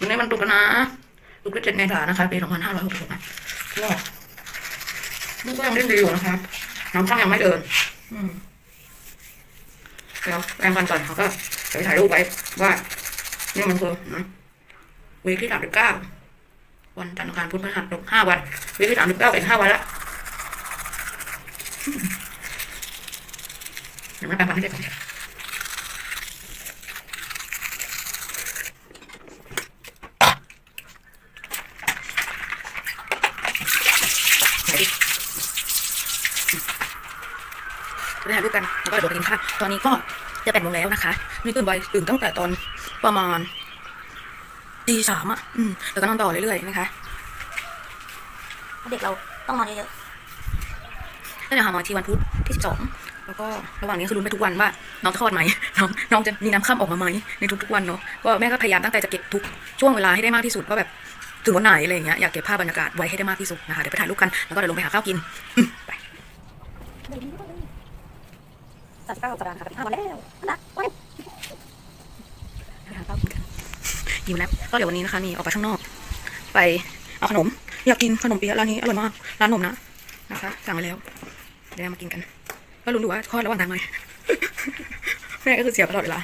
วันนี้มันตุกนะตุกร์ที่เจ็ดเมษานะคะปีสองพันห้าร้อยหกสิบนะก็ลูกก็ยังเล่นดีอยู่นะคะน้ำข้างยังไม่เดิน อืมแล้วแรงฟันก่อนเขาก็เดี๋ยวถ่ายรูปไว้ว่านี่มันคือนะวีคที่สามสิบเก้าวันจันทร์อังคารพุธพฤหัสศุกร์ห้าวันวีคที่สามสิบเก้าเป็นห้าวันละเดี๋ยวมาแปรงฟันให้เด็กก่อน ไหนดิไปถ่ายรูปกันแล้วก็เดี๋ยวไปกินข้าวตอนนี้ก็จะแปดโมงแล้วนะคะนี่ตื่นไวตื่นตั้งแต่ตอนประมาณตีสามอะอืมแล้วก็นอนต่อเรื่อยๆนะคะ เด็กเราต้องนอนเยอะก็จะหาหมอที่วันพุธที่สิบสองแล้วก็ระหว่างนี้คือรุ้นไปทุกวันว่า น้องจะคลอดไหมน้องน้องจะมีน้ำข้ามออกมาไหมในทุกๆวันเนาะก็แม่ก็พยายามตั้งใจจะเก็บทุกช่วงเวลาให้ได้มากที่สุดว่าแบบ ถึงวันไหนอะไรอย่างเงี้ยอยากเก็บภาพบรรยากาศไว้ให้ได้มากที่สุดนะคะเดี๋ยวไปถ่ายรูปกันแล้วก็เดี๋ยวลงไปหาข้าวกินไปๆสามสิบเก้าสัปดาห์ค่ะห้าวันแล้วนะวันไปหาข้าวกินกันหิวแล้วก็เดี๋ยววันนี้นะคะนี่ออกไปข้างนอก ไปเอาขนมอยากกินขนมเปี๊ยะร้านนี้อร่อยมากร้านนมนะนะคะสั่งไปแล้วเดี๋ยวมากินกัน ก็รู้อยู่ว่าคลอดระหว่างทางไหมแม่ก็คือเสียตลอดเวลา